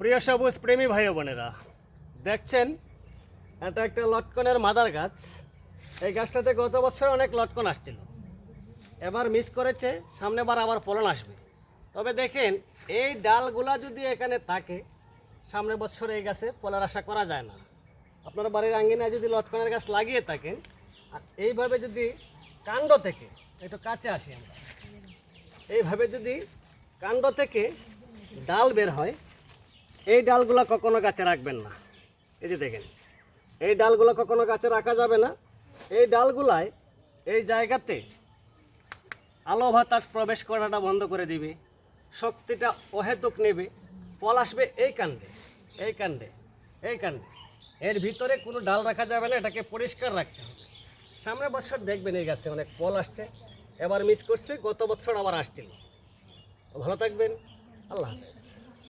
প্রিয় সবুজ প্রেমী ভাই বোনেরা, দেখছেন? এটা একটা লটকনের মাদার গাছ। এই গাছটাতে গত বছর অনেক লটকন আসছিল। এবার মিস করেছে, সামনেবার আবার ফলন আসবে। তবে দেখেন, এই ডালগুলা যদি এখানে থাকে, সামনে বছর এই গাছে ফলের আশা করা যায় না। আপনার বাড়ির আঙ্গিনায় যদি লটকনের গাছ লাগিয়ে থাকেন, আর এইভাবে যদি কাণ্ড থেকে, একটু কাছে আসি আমরা। এইভাবে যদি কাণ্ড থেকে ডাল বের হয় এই ডালগুলো কখনো গাছে রাখবেন না। এই যে দেখেন, এই ডালগুলো কখনো গাছে রাখা যাবে না। এই ডালগুলায় এই জায়গাতে আলো বাতাস প্রবেশ করাটা বন্ধ করে দিবে, শক্তিটা অহেতুক নেবে, ফল আসবে এই কাণ্ডে এই কাণ্ডে এই কাণ্ডে। এর ভিতরে কোনো ডাল রাখা যাবে না, এটাকে পরিষ্কার রাখতে হবে। সামনের বছর দেখবেন এই গাছে অনেক ফল আসছে। এবার মিস করছে, গত বছর আবার আসছিল। ভালো থাকবেন, আল্লাহ হাফেজ।